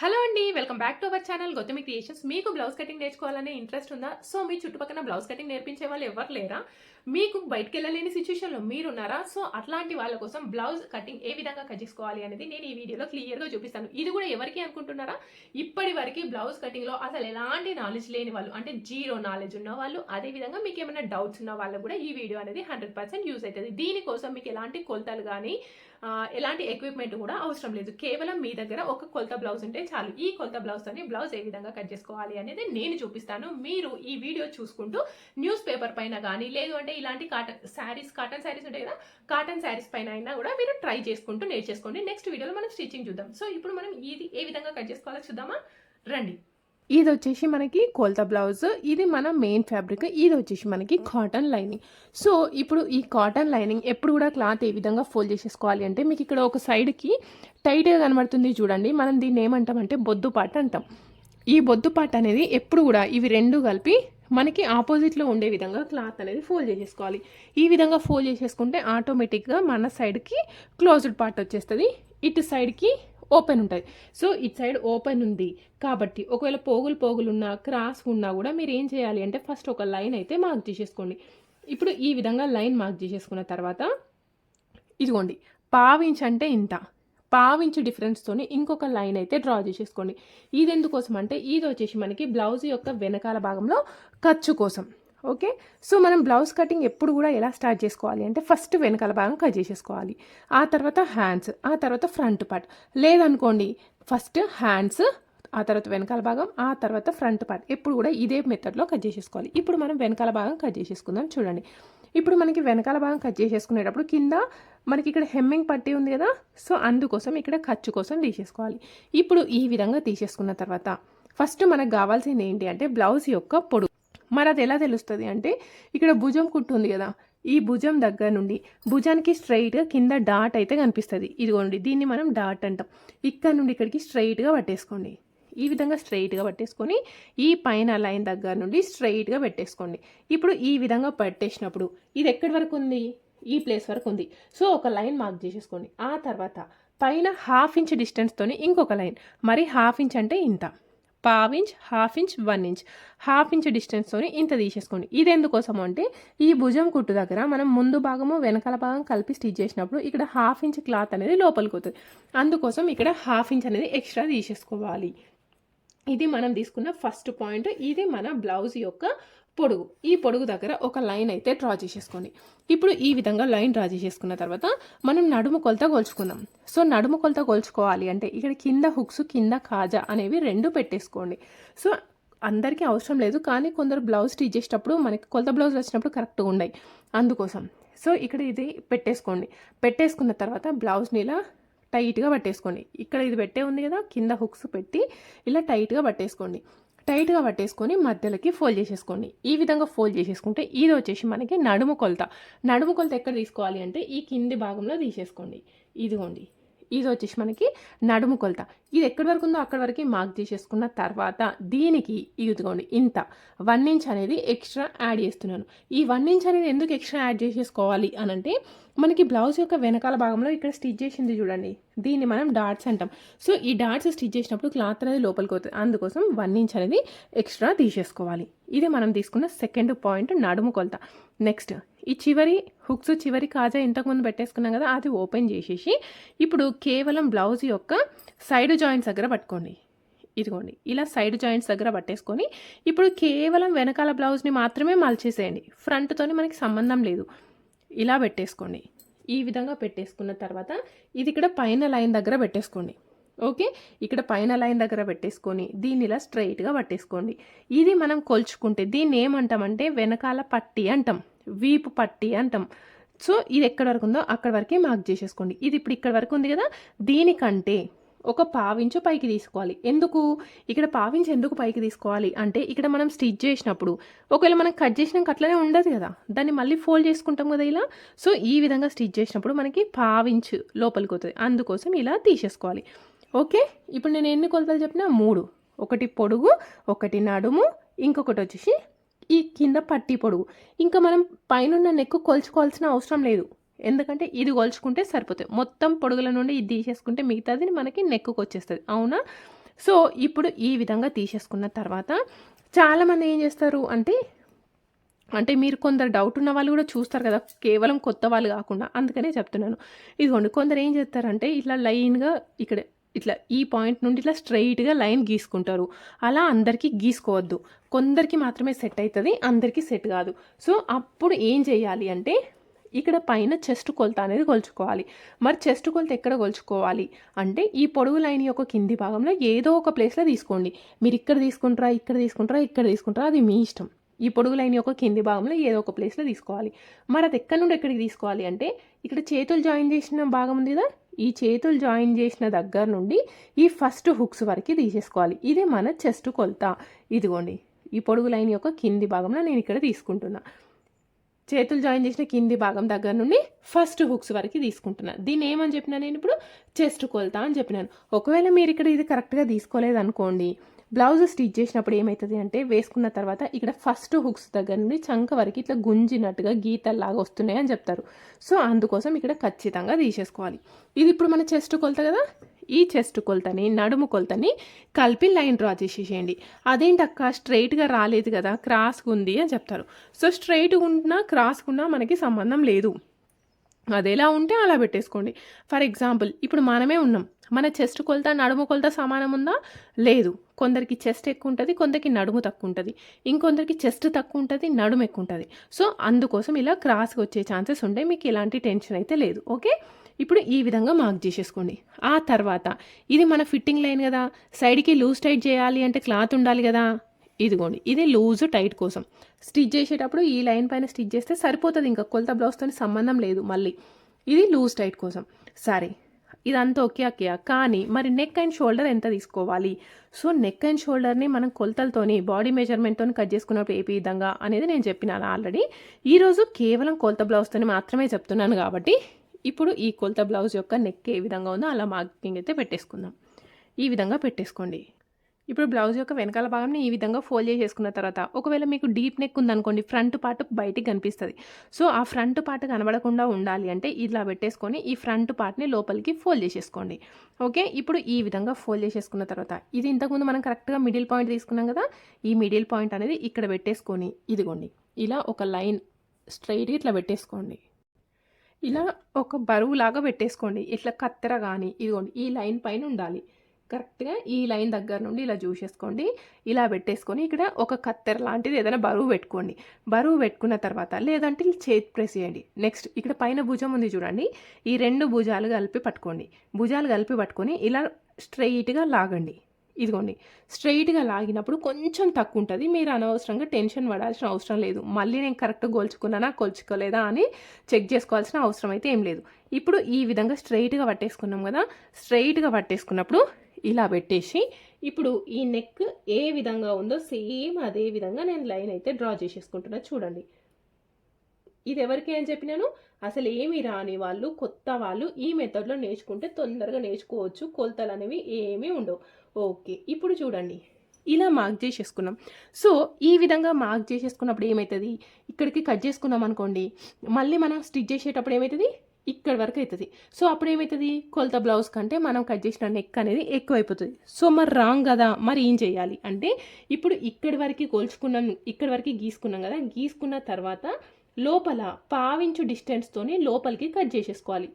Hello అండి welcome back to our channel Gautami creations మీకు blouse cutting నేర్చుకోవాలనే interest ఉందా? సో మీ చుట్టుపక్కల బ్లౌజ్ కటింగ్ నేర్పించే వాళ్ళు ఎవరు లేరా? మీకు బయటకు వెళ్ళలేని సిచ్యువేషన్లో మీరున్నారా? సో అట్లాంటి వాళ్ళ కోసం బ్లౌజ్ కటింగ్ ఏ విధంగా కట్ చేసుకోవాలి అనేది నేను ఈ వీడియోలో క్లియర్గా చూపిస్తాను. ఇది కూడా ఎవరికి అనుకుంటున్నారా? ఇప్పటి వరకు బ్లౌజ్ కటింగ్లో అసలు ఎలాంటి నాలెడ్జ్ లేని వాళ్ళు అంటే జీరో నాలెడ్జ్ ఉన్న వాళ్ళు అదేవిధంగా మీకు ఏమైనా డౌట్స్ ఉన్న వాళ్ళు కూడా ఈ వీడియో అనేది హండ్రెడ్ పర్సెంట్ యూజ్ అవుతుంది. దీనికోసం మీకు ఎలాంటి కొలతలు కానీ ఎలాంటి ఎక్విప్మెంట్ కూడా అవసరం లేదు. కేవలం మీ దగ్గర ఒక కొలత బ్లౌజ్ ఉంటే చాలు. ఈ కొలత బ్లౌజ్తోని బ్లౌజ్ ఏ విధంగా కట్ చేసుకోవాలి అనేది నేను చూపిస్తాను. మీరు ఈ వీడియో చూసుకుంటూ న్యూస్ పేపర్ పైన కానీ లేదు అంటే ఇలాంటి కాటన్ శారీస్ కాటన్ శారీస్ ఉంటాయి కదా కాటన్ శారీస్ పైన అయినా కూడా మీరు ట్రై చేసుకుంటూ నేర్చేసుకోండి. నెక్స్ట్ వీడియోలో మనం స్టిచ్చింగ్ చూద్దాం. సో ఇప్పుడు మనం ఇది ఏ విధంగా కట్ చేసుకోవాలో చూద్దామా? రండి. ఇది వచ్చేసి మనకి కోల్తా బ్లౌజ్ ఇది మన మెయిన్ ఫ్యాబ్రిక్ ఇది వచ్చేసి మనకి కాటన్ లైనింగ్. సో ఇప్పుడు ఈ కాటన్ లైనింగ్ ఎప్పుడు కూడా క్లాత్ ఏ విధంగా ఫోల్డ్ చేసేసుకోవాలి అంటే మీకు ఇక్కడ ఒక సైడ్కి టైట్గా కనబడుతుంది చూడండి. మనం దీన్ని ఏమంటామంటే బొద్దు పాట అంటాం. ఈ బొద్దు పాట అనేది ఎప్పుడు కూడా ఇవి రెండు కలిపి మనకి ఆపోజిట్లో ఉండే విధంగా క్లాత్ అనేది ఫోల్డ్ చేసేసుకోవాలి. ఈ విధంగా ఫోల్డ్ చేసేసుకుంటే ఆటోమేటిక్గా మన సైడ్కి క్లోజ్డ్ పార్ట్ వచ్చేస్తుంది. ఇటు సైడ్కి ఓపెన్ ఉంటుంది సో ఇటు సైడ్ ఓపెన్ ఉంది. కాబట్టి ఒకవేళ పోగులు పోగులు ఉన్నా క్రాస్ ఉన్నా కూడా మీరు ఏం చేయాలి అంటే ఫస్ట్ ఒక లైన్ అయితే మార్క్ చేసేసుకోండి ఇప్పుడు ఈ విధంగా లైన్ మార్క్ చేసేసుకున్న తర్వాత ఇదిగోండి పావించ్ అంటే ఇంత. పావించు డిఫరెన్స్తోని ఇంకొక లైన్ అయితే డ్రా చేసేసుకోండి. ఇది ఎందుకోసం అంటే ఇది వచ్చేసి మనకి బ్లౌజ్ యొక్క వెనకాల భాగంలో ఖర్చు కోసం. ఓకే? సో మనం బ్లౌజ్ కటింగ్ ఎప్పుడు కూడా ఎలా స్టార్ట్ చేసుకోవాలి అంటే ఫస్ట్ వెనకాల భాగం కట్ చేసేసుకోవాలి. ఆ తర్వాత హ్యాండ్స్ ఆ తర్వాత ఫ్రంట్ పార్ట్. లేదనుకోండి ఫస్ట్ హ్యాండ్స్ ఆ తర్వాత వెనకాల భాగం ఆ తర్వాత ఫ్రంట్ పార్ట్. ఎప్పుడు కూడా ఇదే మెథడ్లో కట్ చేసేసుకోవాలి. ఇప్పుడు మనం వెనకాల భాగం కట్ చేసేసుకుందాం చూడండి. ఇప్పుడు మనకి వెనకాల భాగం కట్ చేసేసుకునేటప్పుడు కింద మనకి ఇక్కడ హెమ్మింగ్ పట్టి ఉంది కదా? సో అందుకోసం ఇక్కడ ఖర్చు కోసం తీసేసుకోవాలి. ఇప్పుడు ఈ విధంగా తీసేసుకున్న తర్వాత ఫస్ట్ మనకు కావాల్సింది ఏంటి అంటే బ్లౌజ్ యొక్క పొడుగు. మరి అది ఎలా తెలుస్తుంది అంటే ఇక్కడ భుజం కుట్టుంది కదా ఈ భుజం దగ్గర నుండి భుజానికి స్ట్రైట్గా కింద డాట్ అయితే కనిపిస్తుంది. ఇదిగోండి దీన్ని మనం డాట్ అంటాం. ఇక్కడ నుండి ఇక్కడికి స్ట్రైట్గా పట్టేసుకోండి. ఈ విధంగా స్ట్రైట్గా పట్టేసుకొని ఈ పైన లైన్ దగ్గర నుండి స్ట్రైట్గా పెట్టేసుకోండి. ఇప్పుడు ఈ విధంగా పట్టేసినప్పుడు ఇది ఎక్కడి వరకు ఉంది? ఈ ప్లేస్ వరకు ఉంది. సో ఒక లైన్ మార్క్ చేసేసుకోండి. ఆ తర్వాత పైన హాఫ్ ఇంచ్ డిస్టెన్స్తోని ఇంకొక లైన్. మరి హాఫ్ ఇంచ్ అంటే ఇంత. పావు inch half inch one inch. Half inch డిస్టెన్స్తోని ఇంత తీసేసుకోండి. ఇది ఎందుకోసం అంటే ఈ భుజం కుట్టు దగ్గర మనం ముందు భాగము వెనకాల భాగం కలిపి స్టిచ్ చేసినప్పుడు ఇక్కడ హాఫ్ ఇంచ్ క్లాత్ అనేది లోపలికి పోతుంది. అందుకోసం ఇక్కడ హాఫ్ ఇంచ్ అనేది ఎక్స్ట్రా తీసేసుకోవాలి. ఇది మనం తీసుకున్న ఫస్ట్ పాయింట్. ఇది మన బ్లౌజ్ యొక్క పొడుగు. ఈ పొడుగు దగ్గర ఒక లైన్ అయితే డ్రా చేసేసుకోండి. ఇప్పుడు ఈ విధంగా లైన్ డ్రా చేసేసుకున్న తర్వాత మనం నడుము కొలత కొలుచుకుందాం. సో నడుము కొలత కొలుచుకోవాలి అంటే ఇక్కడ కింద హుక్స్ కింద కాజా అనేవి రెండు పెట్టేసుకోండి. సో అందరికీ అవసరం లేదు కానీ కొందరు బ్లౌజ్ స్టిచ్ చేసేటప్పుడు మనకి కొలత బ్లౌజ్ వచ్చినప్పుడు కరెక్ట్గా ఉన్నాయి అందుకోసం. సో ఇక్కడ ఇది పెట్టేసుకోండి. పెట్టేసుకున్న తర్వాత బ్లౌజ్ని ఇలా టైట్గా పట్టేసుకోండి. ఇక్కడ ఇది పెట్టే ఉంది కదా కింద హుక్స్ పెట్టి ఇలా టైట్గా పట్టేసుకోండి. టైట్గా పట్టేసుకొని మధ్యలోకి ఫోల్డ్ చేసేసుకోండి. ఈ విధంగా ఫోల్డ్ చేసేసుకుంటే ఇది వచ్చేసి మనకి నడుము కొలత. నడుము కొలత ఎక్కడ తీసుకోవాలి అంటే ఈ కింది భాగంలో తీసేసుకోండి. ఇదిగోండి. ఇది వచ్చేసి మనకి నడుము కొలత. ఇది ఎక్కడి వరకు ఉందో అక్కడి వరకు మార్క్ చేసేసుకున్న తర్వాత దీనికి ఇదిగోండి ఇంత. వన్ ఇంచ్ అనేది ఎక్స్ట్రా యాడ్ చేస్తున్నాను. ఈ వన్ ఇంచ్ అనేది ఎందుకు ఎక్స్ట్రా యాడ్ చేసేసుకోవాలి అని అంటే మనకి బ్లౌజ్ యొక్క వెనకాల భాగంలో ఇక్కడ స్టిచ్ చేసింది చూడండి. దీన్ని మనం డాట్స్ అంటాం. సో ఈ డాట్స్ స్టిచ్ చేసినప్పుడు క్లాత్ అనేది లోపలికి అవుతుంది అందుకోసం వన్ ఇంచ్ అనేది ఎక్స్ట్రా తీసేసుకోవాలి. ఇది మనం తీసుకున్న సెకండ్ పాయింట్ నడుము కొలత. నెక్స్ట్ ఈ చివరి హుక్స్ చివరి కాజా ఇంతకుముందు పెట్టేసుకున్నాం కదా అది ఓపెన్ చేసేసి ఇప్పుడు కేవలం బ్లౌజ్ యొక్క సైడ్ జాయింట్స్ దగ్గర పట్టుకోండి. ఇదిగోండి ఇలా సైడ్ జాయింట్స్ దగ్గర పట్టేసుకొని ఇప్పుడు కేవలం వెనకాల బ్లౌజ్ని మాత్రమే మల్చేసేయండి. ఫ్రంట్తోని మనకి సంబంధం లేదు. ఇలా పెట్టేసుకోండి. ఈ విధంగా పెట్టేసుకున్న తర్వాత ఇది ఇక్కడ పైన లైన్ దగ్గర పెట్టేసుకోండి. ఓకే? ఇక్కడ పైన లైన్ దగ్గర పెట్టేసుకొని దీన్ని ఇలా స్ట్రైట్గా పట్టేసుకోండి. ఇది మనం కొలుచుకుంటే దీన్ని ఏమంటామంటే వెనకాల పట్టి అంటాం. వీపు పట్టి అంటాం. సో ఇది ఎక్కడి వరకు ఉందో అక్కడ వరకే మార్క్ చేసేసుకోండి. ఇది ఇప్పుడు ఇక్కడ వరకు ఉంది కదా? దీనికంటే ఒక పావించు పైకి తీసుకోవాలి. ఎందుకు? ఇక్కడ పావించి ఎందుకు పైకి తీసుకోవాలి? అంటే ఇక్కడ మనం స్టిచ్ చేసినప్పుడు ఒకవేళ మనం కట్ చేసినాక అట్లనే ఉండదు కదా? దాన్ని మళ్ళీ ఫోల్డ్ చేసుకుంటాం కదా ఇలా? సో ఈ విధంగా స్టిచ్ చేసినప్పుడు మనకి పావించు లోపలికి పోతుంది అందుకోసం ఇలా తీసేసుకోవాలి. ఓకే? ఇప్పుడు నేను ఎన్ని కొలతలు చెప్పినా మూడు. ఒకటి పొడుగు ఒకటి నడుము ఇంకొకటి వచ్చేసి ఈ కింద పట్టి పొడుగు. ఇంకా మనం పైన నెక్కు కొలుచుకోవాల్సిన అవసరం లేదు. ఎందుకంటే ఇది కొలుచుకుంటే సరిపోతుంది. మొత్తం పొడుగుల నుండి ఇది తీసేసుకుంటే మిగతాది మనకి నెక్కుకు వచ్చేస్తుంది. అవునా? సో ఇప్పుడు ఈ విధంగా తీసేసుకున్న తర్వాత చాలామంది ఏం చేస్తారు అంటే అంటే మీరు కొందరు డౌట్ ఉన్న వాళ్ళు కూడా చూస్తారు కదా. కేవలం కొత్త వాళ్ళు కాకుండా. అందుకనే చెప్తున్నాను. ఇదిగోండి కొందరు ఏం చేస్తారంటే ఇట్లా లైన్గా ఇక్కడ ఇట్లా ఈ పాయింట్ నుండి ఇట్లా స్ట్రైట్గా లైన్ గీసుకుంటారు. అలా అందరికీ గీసుకోవద్దు. కొందరికి మాత్రమే సెట్ అవుతుంది అందరికీ సెట్ కాదు. సో అప్పుడు ఏం చేయాలి అంటే ఇక్కడ పైన చెస్ట్ కొలత అనేది కొలుచుకోవాలి. మరి చెస్ట్ కొలత ఎక్కడ కొలుచుకోవాలి అంటే ఈ పొడవు లైన్ యొక్క కింది భాగంలో ఏదో ఒక ప్లేస్లో తీసుకోండి. మీరు ఇక్కడ తీసుకుంటారా ఇక్కడ తీసుకుంటారా ఇక్కడ తీసుకుంటారా అది మీ ఇష్టం. ఈ పొడుగు లైన్ యొక్క కింది భాగంలో ఏదో ఒక ప్లేస్లో తీసుకోవాలి. మరి అది ఎక్కడి నుండి ఎక్కడికి తీసుకోవాలి అంటే ఇక్కడ చేతులు జాయిన్ చేసిన భాగం ఉంది కదా? ఈ చేతులు జాయిన్ చేసిన దగ్గర నుండి ఈ ఫస్ట్ హుక్స్ వరకు తీసేసుకోవాలి. ఇదే మన చెస్ట్ కొలత. ఇదిగోండి ఈ పొడుగు లైన్ యొక్క కింది భాగంలో నేను ఇక్కడ తీసుకుంటున్నా. చేతులు జాయిన్ చేసిన కింది భాగం దగ్గర నుండి ఫస్ట్ హుక్స్ వరకు తీసుకుంటున్నా. దీన్ని ఏమని చెప్పినా నేను ఇప్పుడు చెస్ట్ కొలత అని చెప్పినాను. ఒకవేళ మీరు ఇక్కడ ఇది కరెక్ట్గా తీసుకోలేదనుకోండి బ్లౌజ్ స్టిచ్ చేసినప్పుడు ఏమవుతుంది అంటే వేసుకున్న తర్వాత ఇక్కడ ఫస్ట్ హుక్స్ దగ్గర నుండి చంక వరకు ఇట్లా గుంజినట్టుగా గీతల్లాగా వస్తున్నాయి అని చెప్తారు. సో అందుకోసం ఇక్కడ ఖచ్చితంగా తీసేసుకోవాలి. ఇది ఇప్పుడు మన చెస్ట్ కొలత కదా? ఈ చెస్ట్ కొలతని నడుము కొలతని కలిపి లైన్ డ్రా చేసేసేయండి. అదేంటక్క? స్ట్రైట్గా రాలేదు కదా క్రాస్గా ఉంది అని చెప్తారు. సో స్ట్రైట్గా ఉన్నా క్రాస్గా ఉన్నా మనకి సంబంధం లేదు. అది ఎలా ఉంటే అలా పెట్టేసుకోండి. ఫర్ ఎగ్జాంపుల్ ఇప్పుడు మనమే ఉన్నాం. మన చెస్ట్ కొలత నడుము కొలత సమానం ఉందా? లేదు. కొందరికి చెస్ట్ ఎక్కువ ఉంటుంది కొందరికి నడుము తక్కువ ఉంటుంది ఇంకొందరికి చెస్ట్ తక్కువ ఉంటుంది నడుము ఎక్కువ ఉంటుంది సో అందుకోసం ఇలా క్రాస్గా వచ్చే ఛాన్సెస్ ఉంటాయి మీకు ఎలాంటి టెన్షన్ అయితే లేదు. ఓకే? ఇప్పుడు ఈ విధంగా మార్క్ చేసేసుకోండి. ఆ తర్వాత ఇది మన ఫిట్టింగ్ లైన్ కదా. సైడ్కి లూజ్ టైట్ చేయాలి అంటే క్లాత్ ఉండాలి కదా. ఇదిగోండి ఇది లూజ్ టైట్ కోసం. స్టిచ్ చేసేటప్పుడు ఈ లైన్ పైన స్టిచ్ చేస్తే సరిపోతుంది ఇంకా కొలత బ్లౌజ్తో సంబంధం లేదు మళ్ళీ. ఇది లూజ్ టైట్ కోసం. సరే ఇదంతా ఓకే ఓకే కానీ మరి నెక్ అండ్ షోల్డర్ ఎంత తీసుకోవాలి? సో నెక్ అండ్ షోల్డర్ని మనం కొలతలతోని బాడీ మెజర్మెంట్తో కట్ చేసుకున్నప్పుడు ఏ విధంగా అనేది నేను చెప్పినాను ఆల్రెడీ. ఈరోజు కేవలం కొలత బ్లౌజ్తో మాత్రమే చెప్తున్నాను కాబట్టి ఇప్పుడు ఈ కొలత బ్లౌజ్ యొక్క నెక్ ఏ విధంగా ఉందో అలా మార్కింగ్ అయితే పెట్టేసుకుందాం. ఈ విధంగా పెట్టేసుకోండి. ఇప్పుడు బ్లౌజ్ యొక్క వెనకాల భాగంని ఈ విధంగా ఫోల్డ్ చేసేసుకున్న తర్వాత ఒకవేళ మీకు డీప్ నెక్ ఉందనుకోండి ఫ్రంట్ పార్ట్ బయటికి కనిపిస్తుంది. సో ఆ ఫ్రంట్ పార్ట్ కనబడకుండా ఉండాలి అంటే ఇలా పెట్టేసుకొని ఈ ఫ్రంట్ పార్ట్ని లోపలికి ఫోల్డ్ చేసేసుకోండి. ఓకే? ఇప్పుడు ఈ విధంగా ఫోల్డ్ చేసేసుకున్న తర్వాత ఇది ఇంతకుముందు మనం కరెక్ట్గా మిడిల్ పాయింట్ తీసుకున్నాం కదా ఈ మిడిల్ పాయింట్ అనేది ఇక్కడ పెట్టేసుకొని ఇదిగోండి ఇలా ఒక లైన్ స్ట్రైట్గా ఇట్లా పెట్టేసుకోండి. ఇలా ఒక బరువులాగా పెట్టేసుకోండి ఇట్లా కత్తెర కానీ ఇదిగోండి ఈ లైన్ పైన ఉండాలి. కరెక్ట్గా ఈ లైన్ దగ్గర నుండి ఇలా చూసేసుకోండి. ఇలా పెట్టేసుకొని ఇక్కడ ఒక కత్తెర లాంటిది ఏదైనా బరువు పెట్టుకోండి. బరువు పెట్టుకున్న తర్వాత లేదంటే చేతి ప్రెస్ చేయండి. నెక్స్ట్ ఇక్కడ పైన భుజం ఉంది చూడండి. ఈ రెండు భుజాలు కలిపి పట్టుకోండి. భుజాలు కలిపి పట్టుకొని ఇలా స్ట్రైట్గా లాగండి. ఇదిగోండి. స్ట్రైట్గా లాగినప్పుడు కొంచెం తక్కువ ఉంటుంది. మీరు అనవసరంగా టెన్షన్ పడాల్సిన అవసరం లేదు. మళ్ళీ నేను కరెక్ట్గా గోల్చుకున్నానా కొల్చుకోలేదా అని చెక్ చేసుకోవాల్సిన అవసరం అయితే ఏం లేదు. ఇప్పుడు ఈ విధంగా స్ట్రైట్గా పట్టేసుకున్నాం కదా. స్ట్రైట్గా పట్టేసుకున్నప్పుడు ఇలా పెట్టేసి ఇప్పుడు ఈ నెక్ ఏ విధంగా ఉందో సేమ్ అదే విధంగా నేను లైన్ అయితే డ్రా చేసేసుకుంటున్నా చూడండి. ఇది ఎవరికి అని చెప్పినాను అసలు ఏమి రాని వాళ్ళు కొత్త వాళ్ళు ఈ మెథడ్లో నేర్చుకుంటే తొందరగా నేర్చుకోవచ్చు. కొలతలు అనేవి ఏమీ ఉండవు. ఓకే ఇప్పుడు చూడండి. ఇలా మార్క్ చేసేసుకున్నాం. సో ఈ విధంగా మార్క్ చేసేసుకున్నప్పుడు ఏమవుతుంది ఇక్కడికి కట్ చేసుకున్నాం అనుకోండి మళ్ళీ మనం స్టిచ్ చేసేటప్పుడు ఏమవుతుంది ఇక్కడ వరకు అవుతుంది. సో అప్పుడు ఏమవుతుంది? కొలత బ్లౌజ్ కంటే మనం కట్ చేసిన నెక్ అనేది ఎక్కువైపోతుంది. సో మరి రాంగ్ కదా? మరి ఏం చేయాలి? అంటే ఇప్పుడు ఇక్కడి వరకు కోల్చుకున్నాం ఇక్కడి వరకు గీసుకున్నాం కదా? గీసుకున్న తర్వాత లోపల పావించు డిస్టెన్స్తోనే లోపలికి కట్ చేసేసుకోవాలి.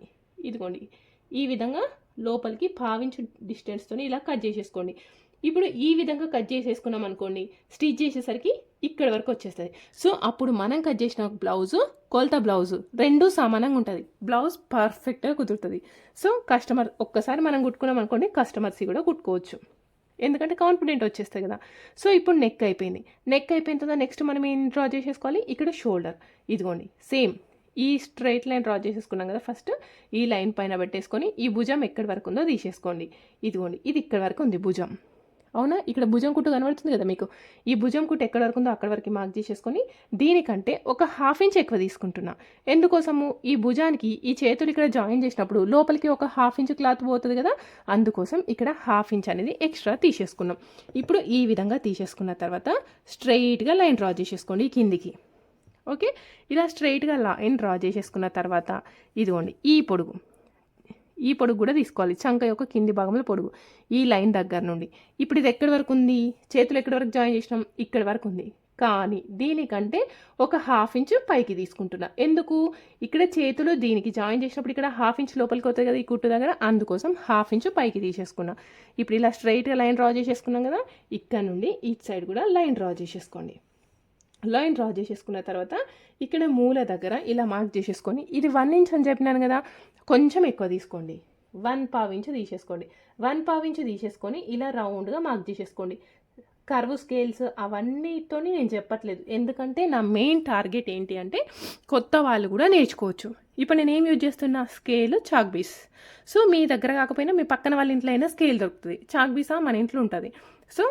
ఇదిగోండి. ఈ విధంగా లోపలికి పావించు డిస్టెన్స్తోని ఇలా కట్ చేసేసుకోండి. ఇప్పుడు ఈ విధంగా కట్ చేసేసుకున్నాం అనుకోండి స్టిచ్ చేసేసరికి ఇక్కడ వరకు వచ్చేస్తుంది. సో అప్పుడు మనం కట్ చేసిన బ్లౌజు కొలత బ్లౌజు రెండు సమానంగా ఉంటుంది. బ్లౌజ్ పర్ఫెక్ట్గా కుదురుతుంది. సో కస్టమర్ ఒక్కసారి మనం కుట్టుకున్నాం అనుకోండి కస్టమర్స్ కూడా కుట్టుకోవచ్చు. ఎందుకంటే కాన్ఫిడెంట్ వచ్చేస్తాయి కదా. సో ఇప్పుడు నెక్ అయిపోయింది. నెక్ అయిపోయిన తర్వాత నెక్స్ట్ మనం ఏం డ్రా చేసేసుకోవాలి? ఇక్కడ షోల్డర్ ఇదిగోండి సేమ్ ఈ స్ట్రైట్ లైన్ డ్రా చేసేసుకున్నాం కదా ఫస్ట్ ఈ లైన్ పైన పెట్టేసుకొని ఈ భుజం ఎక్కడి వరకు ఉందో తీసేసుకోండి. ఇదిగోండి ఇది ఇక్కడ వరకు ఉంది భుజం. అవునా? ఇక్కడ భుజం కుట్టు కనబడుతుంది కదా మీకు? ఈ భుజం కుట్టు ఎక్కడ వరకు ఉందో అక్కడ వరకు మార్క్ చేసేసుకొని దీనికంటే ఒక హాఫ్ ఇంచ్ ఎక్కువ తీసుకుంటున్నా. ఎందుకోసము? ఈ భుజానికి ఈ చేతులు ఇక్కడ జాయిన్ చేసినప్పుడు లోపలికి ఒక హాఫ్ ఇంచ్ క్లాత్ పోతుంది కదా? అందుకోసం ఇక్కడ హాఫ్ ఇంచ్ అనేది ఎక్స్ట్రా తీసేసుకున్నాం. ఇప్పుడు ఈ విధంగా తీసేసుకున్న తర్వాత స్ట్రైట్గా లైన్ డ్రా చేసేసుకోండి కిందికి. ఓకే? ఇలా స్ట్రైట్గా లైన్ డ్రా చేసేసుకున్న తర్వాత ఇదిగోండి ఈ పొడుగు. ఈ పొడుగు కూడా తీసుకోవాలి. చంక యొక్క కింది భాగంలో పొడుగు. ఈ లైన్ దగ్గర నుండి. ఇప్పుడు ఇది ఎక్కడి వరకు ఉంది? చేతులు ఎక్కడి వరకు జాయిన్ చేసినాం? ఇక్కడి వరకు ఉంది. కానీ దీనికంటే ఒక హాఫ్ ఇంచ్ పైకి తీసుకుంటున్నా. ఎందుకు? ఇక్కడ చేతులు దీనికి జాయిన్ చేసినప్పుడు ఇక్కడ హాఫ్ ఇంచ్ లోపలికి అవుతుంది కదా ఈ కుట్టు దగ్గర. అందుకోసం హాఫ్ ఇంచ్ పైకి తీసేసుకున్నా. ఇప్పుడు ఇలా స్ట్రైట్గా లైన్ డ్రా చేసేసుకున్నాం కదా? ఇక్కడ నుండి ఈ సైడ్ కూడా లైన్ డ్రా చేసేసుకోండి. లైన్ డ్రా చేసేసుకున్న తర్వాత ఇక్కడ మూల దగ్గర ఇలా మార్క్ చేసేసుకొని ఇది వన్ ఇంచ్ అని చెప్పినాను కదా కొంచెం ఎక్కువ తీసుకోండి. వన్ పావు ఇంచు తీసేసుకోండి. వన్ పావు ఇంచు తీసేసుకొని ఇలా రౌండ్గా మార్క్ చేసేసుకోండి. కర్వ్ స్కేల్స్ అవన్నీతో నేను చెప్పట్లేదు. ఎందుకంటే నా మెయిన్ టార్గెట్ ఏంటి అంటే కొత్త వాళ్ళు కూడా నేర్చుకోవచ్చు. ఇప్పుడు నేను ఏం యూజ్ చేస్తున్నా? స్కేల్ చాక్బీస్ సో మీ దగ్గర కాకపోయినా మీ పక్కన వాళ్ళ ఇంట్లో అయినా స్కేల్ దొరుకుతుంది. చాక్బీసా మన ఇంట్లో ఉంటుంది. సో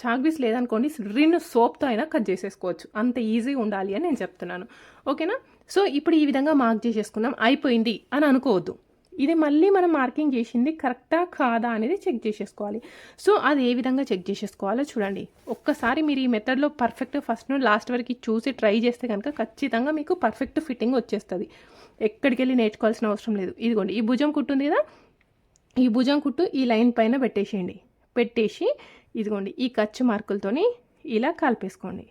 చాక్బీస్ లేదనుకోండి రిన్ సోప్తో అయినా కట్ చేసేసుకోవచ్చు. అంత ఈజీ ఉండాలి అని నేను చెప్తున్నాను. ఓకేనా? సో ఇప్పుడు ఈ విధంగా మార్క్ చేసేసుకున్నాం అయిపోయింది అని అనుకోవద్దు. ఇది మళ్ళీ మనం మార్కింగ్ చేసింది కరెక్టా కాదా అనేది చెక్ చేసేసుకోవాలి. సో అది ఏ విధంగా చెక్ చేసేసుకోవాలో చూడండి. ఒక్కసారి మీరు ఈ మెథడ్లో పర్ఫెక్ట్ ఫస్ట్ నుండి లాస్ట్ వరకు చూసి ట్రై చేస్తే కనుక ఖచ్చితంగా మీకు పర్ఫెక్ట్ ఫిట్టింగ్ వచ్చేస్తుంది. ఎక్కడికి వెళ్ళి నేర్చుకోవాల్సిన అవసరం లేదు. ఇదిగోండి ఈ భుజం కుట్టుంది కదా? ఈ భుజం కుట్టు ఈ లైన్ పైన పెట్టేసేయండి. పెట్టేసి ఇదిగోండి ఈ ఖర్చు మార్కులతోని ఇలా కలిపేసుకోండి.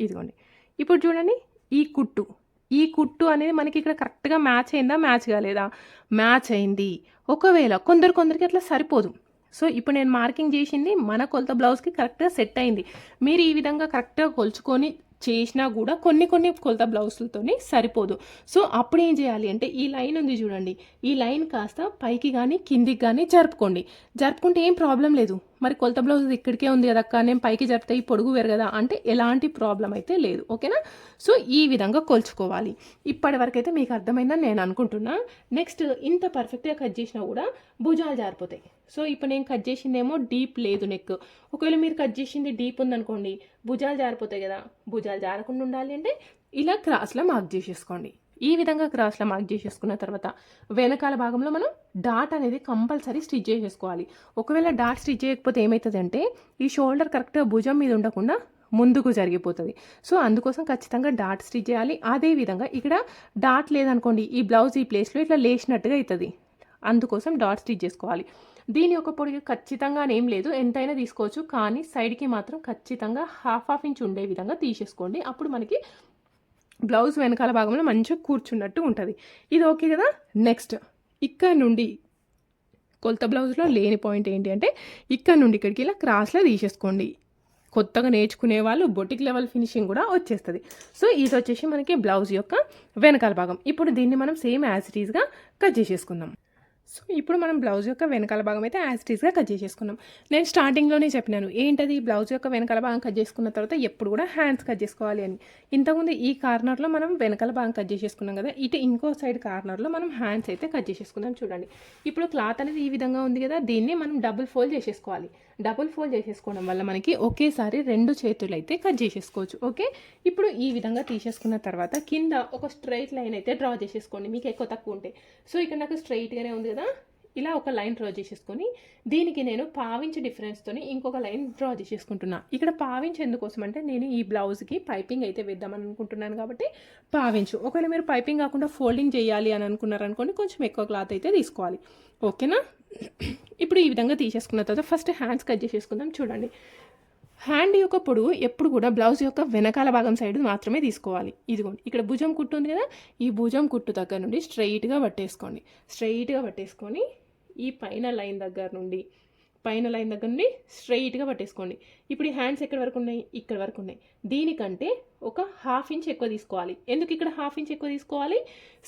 ఇదిగోండి. ఇప్పుడు చూడండి ఈ కుట్టు. ఈ కుట్టు అనేది మనకి ఇక్కడ కరెక్ట్గా మ్యాచ్ అయిందా మ్యాచ్ కాలేదా? మ్యాచ్ అయింది. ఒకవేళ కొందరు కొందరికి అట్లా సరిపోదు. సో ఇప్పుడు నేను మార్కింగ్ చేసింది మన కొలత బ్లౌజ్కి కరెక్ట్గా సెట్ అయింది. మీరు ఈ విధంగా కరెక్ట్గా కొలుచుకొని చేసినా కూడా కొన్ని కొన్ని కొలత బ్లౌజులతోని సరిపోదు. సో అప్పుడు ఏం చేయాలి అంటే ఈ లైన్ ఉంది చూడండి. ఈ లైన్ కాస్త పైకి కానీ కిందికి కానీ జరుపుకోండి. జరుపుకుంటే ఏం ప్రాబ్లం లేదు. మరి కొలత బ్లౌజ్ ఇక్కడికే ఉంది కదక్క నేను పైకి జరిపితే ఈ పొడుగు వేరు కదా అంటే ఎలాంటి ప్రాబ్లం అయితే లేదు ఓకేనా సో ఈ విధంగా కొలుచుకోవాలి. ఇప్పటి వరకు అయితే మీకు అర్థమైందని నేను అనుకుంటున్నా. నెక్స్ట్ ఇంత పర్ఫెక్ట్గా కట్ చేసినా కూడా భుజాలు జారిపోతాయి. సో ఇప్పుడు నేను కట్ చేసిందేమో డీప్ లేదు నెక్ ఒకవేళ మీరు కట్ చేసింది డీప్ ఉందనుకోండి భుజాలు జారిపోతాయి కదా. భుజాలు జారకుండా ఉండాలి అంటే ఇలా క్రాస్లో మార్క్ చేసేసుకోండి. ఈ విధంగా క్రాస్లో మార్క్ చేసేసుకున్న తర్వాత వెనకాల భాగంలో మనం డాట్ అనేది కంపల్సరీ స్టిచ్ చేసేసుకోవాలి. ఒకవేళ డాట్ స్టిచ్ చేయకపోతే ఏమవుతుంది అంటే ఈ షోల్డర్ కరెక్ట్గా భుజం మీద ఉండకుండా ముందుకు జరిగిపోతుంది. సో అందుకోసం ఖచ్చితంగా డాట్ స్టిచ్ చేయాలి. అదే విధంగా ఇక్కడ డాట్ లేదనుకోండి ఈ బ్లౌజ్ ఈ ప్లేస్లో ఇట్లా లేచినట్టుగా అవుతుంది అందుకోసం డాట్ స్టిచ్ చేసుకోవాలి. దీని యొక్క పొడిగి ఖచ్చితంగా ఏం లేదు. ఎంతైనా తీసుకోవచ్చు. కానీ సైడ్కి మాత్రం ఖచ్చితంగా హాఫ్ హాఫ్ ఇంచ్ ఉండే విధంగా తీసేసుకోండి. అప్పుడు మనకి బ్లౌజ్ వెనకాల భాగంలో మంచిగా కూర్చున్నట్టు ఉంటుంది. ఇది ఓకే కదా? నెక్స్ట్ ఇక్కడ నుండి కొలత బ్లౌజ్లో లేని పాయింట్ ఏంటి అంటే ఇక్కడ నుండి ఇక్కడికి ఇలా క్రాస్లో తీసేసుకోండి. కొత్తగా నేర్చుకునే వాళ్ళు బొటిక్ లెవెల్ ఫినిషింగ్ కూడా వచ్చేస్తుంది. సో ఇది వచ్చేసి మనకి బ్లౌజ్ యొక్క వెనకాల భాగం. ఇప్పుడు దీన్ని మనం సేమ్ యాజ్ ఇట్ ఈస్గా కట్ చేసేసుకుందాం. సో ఇప్పుడు మనం బ్లౌజ్ యొక్క వెనకాల భాగం అయితే యాజ్ కట్ చేసేసుకున్నాం. నేను స్టార్టింగ్లోనే చెప్పినాను ఏంటది బ్లౌజ్ యొక్క వెనకాల భాగం కట్ చేసుకున్న తర్వాత ఎప్పుడు కూడా హ్యాండ్స్ కట్ చేసుకోవాలి అని. ఇంతకుముందు ఈ కార్నర్లో మనం వెనకాల భాగం కట్ చేసేసుకున్నాం కదా ఇటు ఇంకో సైడ్ కార్నర్లో మనం హ్యాండ్స్ అయితే కట్ చేసేసుకుందాం చూడండి. ఇప్పుడు క్లాత్ అనేది ఈ విధంగా ఉంది కదా దీన్ని మనం డబుల్ ఫోల్డ్ చేసేసుకోవాలి. డబుల్ ఫోల్డ్ చేసేసుకోవడం వల్ల మనకి ఒకేసారి రెండు చేతులు అయితే కట్ చేసేసుకోవచ్చు ఓకే? ఇప్పుడు ఈ విధంగా తీసేసుకున్న తర్వాత కింద ఒక స్ట్రైట్ లైన్ అయితే డ్రా చేసేసుకోండి మీకు ఎక్కువ తక్కువ ఉంటే. సో ఇక్కడ నాకు స్ట్రైట్గానే ఉంది కదా? ఇలా ఒక లైన్ డ్రా చేసేసుకొని దీనికి నేను పావించి డిఫరెన్స్తో ఇంకొక లైన్ డ్రా చేసేసుకుంటున్నా. ఇక్కడ పావించి ఎందుకోసం అంటే నేను ఈ బ్లౌజ్కి పైపింగ్ అయితే వేద్దామని అనుకుంటున్నాను కాబట్టి పావించు. ఒకవేళ మీరు పైపింగ్ కాకుండా ఫోల్డింగ్ చేయాలి అని అనుకున్నారనుకోండి కొంచెం ఎక్కువ క్లాత్ అయితే తీసుకోవాలి. ఓకేనా? ఇప్పుడు ఈ విధంగా తీసేసుకున్న తర్వాత ఫస్ట్ హ్యాండ్స్ కట్ చేసేసుకుందాం. చూడండి. హ్యాండ్ యొక్క పొడుగు ఎప్పుడు కూడా బ్లౌజ్ యొక్క వెనకాల భాగం సైడ్ మాత్రమే తీసుకోవాలి. ఇదిగోండి ఇక్కడ భుజం కుట్టు ఉంది కదా ఈ భుజం కుట్టు దగ్గర నుండి స్ట్రైట్గా పట్టేసుకోండి. స్ట్రైట్గా పట్టేసుకొని ఈ పైన లైన్ దగ్గర నుండి పైన లైన్ దగ్గర నుండి స్ట్రైట్గా పట్టేసుకోండి. ఇప్పుడు ఈ హ్యాండ్స్ ఎక్కడి వరకు ఉన్నాయి? ఇక్కడ వరకు ఉన్నాయి. దీనికంటే ఒక హాఫ్ ఇంచ్ ఎక్కువ తీసుకోవాలి. ఎందుకు ఇక్కడ హాఫ్ ఇంచ్ ఎక్కువ తీసుకోవాలి?